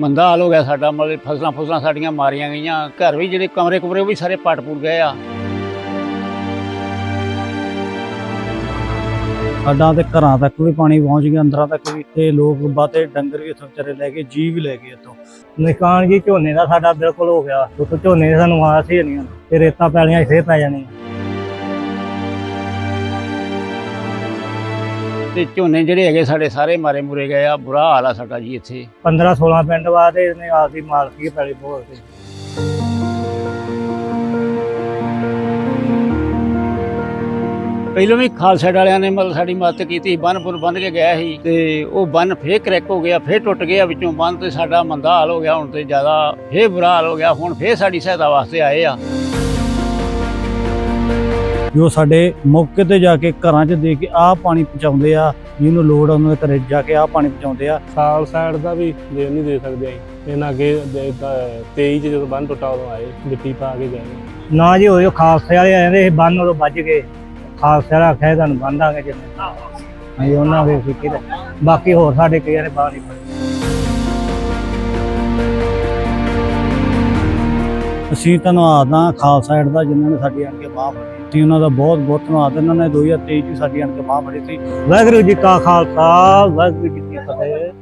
ਮੰਦਾ ਹਾਲ ਹੋ ਗਿਆ ਸਾਡਾ, ਮਤਲਬ ਫਸਲਾਂ ਫਸਲਾਂ ਸਾਡੀਆਂ ਮਾਰੀਆਂ ਗਈਆਂ, ਘਰ ਵੀ ਜਿਹੜੇ ਕਮਰੇ ਕੁਮਰੇ ਉਹ ਵੀ ਸਾਰੇ ਪਟ ਪੁਰ ਗਏ ਆ। ਸਾਡਾ ਤੇ ਘਰਾਂ ਤੱਕ ਵੀ ਪਾਣੀ ਪਹੁੰਚ ਗਿਆ, ਅੰਦਰਾਂ ਤੱਕ ਵੀ ਤੇ ਲੋਕ ਬਾਤੇ ਡੰਗਰ ਵੀ ਇੱਥੋਂ ਵਿਚਾਰੇ ਲੈ ਕੇ ਜੀ ਵੀ ਲੈ ਗਏ ਇੱਥੋਂ। ਨਿਕਾਨ ਜੀ ਝੋਨੇ ਦਾ ਸਾਡਾ ਬਿਲਕੁਲ ਹੋ ਗਿਆ ਉੱਥੋਂ ਝੋਨੇ ਸਾਨੂੰ ਆਸ ਹੀ ਨਹੀਂ ਤੇ ਰੇਤਾ ਪੈਲੀਆਂ ਇੱਥੇ ਪੈ ਜਾਣੀਆਂ। ਤੇ ਝੋਨੇ ਜਿਹੜੇ ਹੈਗੇ ਸਾਡੇ ਸਾਰੇ ਮਾਰੇ ਮੁਰੇ ਗਏ ਆ ਬੁਰਾ ਹਾਲ ਆ ਸਾਡਾ ਜੀ ਇੱਥੇ। 15 16 ਪਿੰਡ ਬਾਅਦ ਇਹਨੇ ਆਪਦੀ ਮਾਲਕੀ ਪੈਲੀ ਬੋਲ ਤੇ ਪਹਿਲਾਂ ਵੀ ਖਾਲਸਾ ਵਾਲਿਆਂ ਨੇ ਮਤਲਬ ਸਾਡੀ ਮਦਦ ਕੀਤੀ ਬੰਨ ਪੁਰ ਬੰਨ ਕੇ ਗਿਆ ਸੀ ਤੇ ਉਹ ਬੰਨ ਫੇਰ ਕਰੈਕ ਹੋ ਗਿਆ ਫੇਰ ਟੁੱਟ ਗਿਆ ਵਿੱਚੋਂ ਬੰਨ ਤੇ ਸਾਡਾ ਮੰਦਾ ਹਾਲ ਹੋ ਗਿਆ ਹੁਣ ਤੇ ਜ਼ਿਆਦਾ ਫੇਰ ਬੁਰਾ ਹਾਲ ਹੋ ਗਿਆ ਹੁਣ ਫੇਰ ਸਾਡੀ ਸਹਾਇਤਾ ਵਾਸਤੇ ਆਏ ਆ। ਜੋ ਸਾਡੇ ਮੌਕੇ ਤੇ ਜਾ ਕੇ ਘਰਾਂ 'ਚ ਦੇ ਕੇ ਆਹ ਪਾਣੀ ਪਹੁੰਚਾਉਂਦੇ ਆ ਜਿਹਨੂੰ ਲੋੜ ਆ ਉਹਨਾਂ ਦੇ ਘਰੇ ਜਾ ਕੇ ਆਹ ਪਾਣੀ ਪਹੁੰਚਾਉਂਦੇ ਆ। ਸਾਲ ਸਾਈਡ ਦਾ ਵੀ ਦੇ ਨਹੀਂ ਦੇ ਸਕਦੇ ਅਸੀਂ। ਇਹਨਾਂ ਅੱਗੇ ਦੇ- ਦ- 23 ਚ ਜਦੋਂ ਬੰਨ ਟੁੱਟਾ ਉਦੋਂ ਆਏ ਮਿੱਟੀ ਪਾ ਕੇ ਗਏ ਨਾ। ਜੀ ਹੋਇਓ ਖਾਲਸੇ ਵਾਲੇ ਆਏ ਨੇ ਬੰਨ ਉਦੋਂ ਵੱਜ ਗਏ। ਖਾਲਸੇ ਵਾਲਾ ਸੀ ਤੁਹਾਨੂੰ ਬੰਦਾਂਗੇ ਜਿੰਨੇ ਹਾਂਜੀ ਉਹਨਾਂ ਦੇ ਤੇ ਬਾਕੀ ਹੋਰ ਸਾਡੇ ਕਈਆਂ ਨੇ ਬਾਹਰ ਨਹੀਂ ਅਸੀਂ ਧੰਨਵਾਦ ਹਾਂ ਖਾਲਸਾ ਏਡ ਦਾ ਜਿਨ੍ਹਾਂ ਨੇ ਸਾਡੀ ਆਣ ਕੇ ਬਾਹ ਫੜੀ ਤੇ ਉਹਨਾਂ ਦਾ ਬਹੁਤ ਬਹੁਤ ਧੰਨਵਾਦ। ਇਹਨਾਂ ਨੇ 2023 ਚ ਸਾਡੀ ਆਣ ਕੇ ਬਾਹ ਫੜੀ ਸੀ। ਵਾਹਿਗੁਰੂ ਜੀ ਕਾ ਖਾਲਸਾ, ਵਾਹਿਗੁਰੂ ਜੀ ਕੀ ਫਤਿਹ।